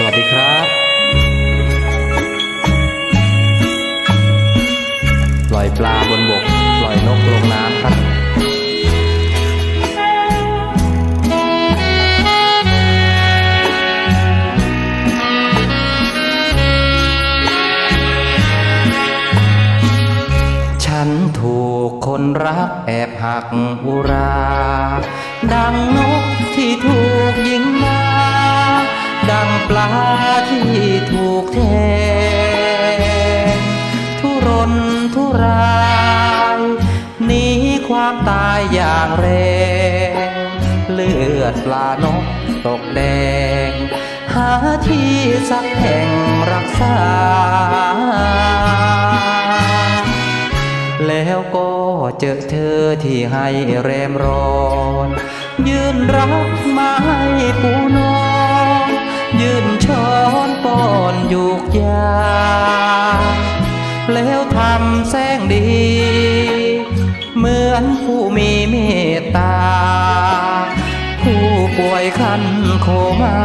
สวัสดีครับปล่อยปลาบนบกปล่อยนกลงน้ำครับฉันถูกคนรักแอบหักอุรา ดังนกที่ถูกยิง ดังปลาที่ถูกแทงทุรนทุรายหนีความตายอย่างแรง เลือดปลานกตกแดง หาที่สักแห่งรักษา แล้วก็เจอเธอที่ให้แรมร้อน ยืนรักไม้ปูนอ ยา แล้วทำแสงดี เหมือนผู้มีเมตตา ผู้ป่วยคันโคมา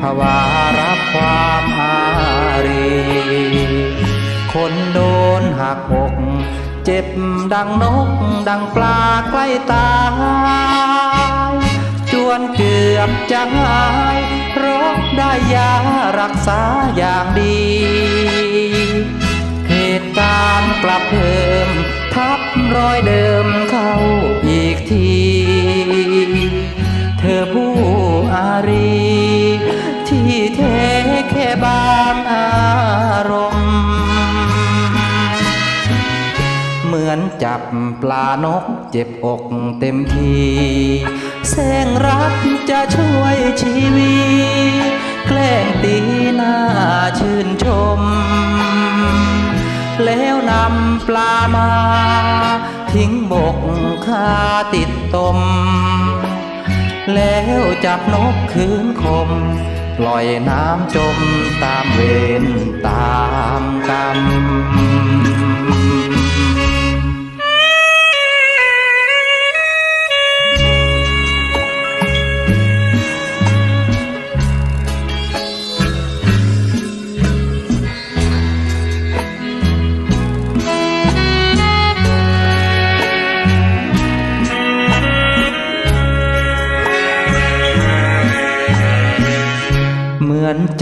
ภาวารับความอารีคนโดนหักอกเจ็บดังนกดังปลาใกล้ตายจวนเกือบจะหาย รักษาอย่างดี เหตุการณ์กลับเพิ่มทับรอยเดิมเข้าอีกที เธอผู้อารี ที่เทแค่บางอารมณ์ เหมือนจับปลานกเจ็บอกเต็มทีแสงรักจะช่วยชีวิต แกล้งตีหน้าชื่นชม แล้วนำปลามา ทิ้งบกคาติดตม แล้วจับนกคืนคม ปล่อยน้ำจมตามเวรตามกรรม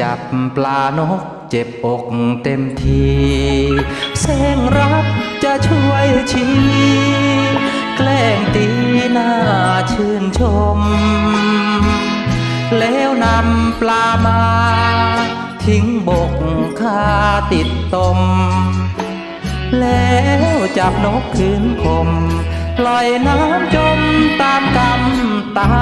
จับปลานกเจ็บอกเต็มทีแสงรักจะช่วยชีวิตแกล้งตีหน้าชื่นชม แล้วนำปลามา ทิ้งบกคาติดตม แล้วจับนกคืนคมปล่อยน้ำจมตามกรรมตา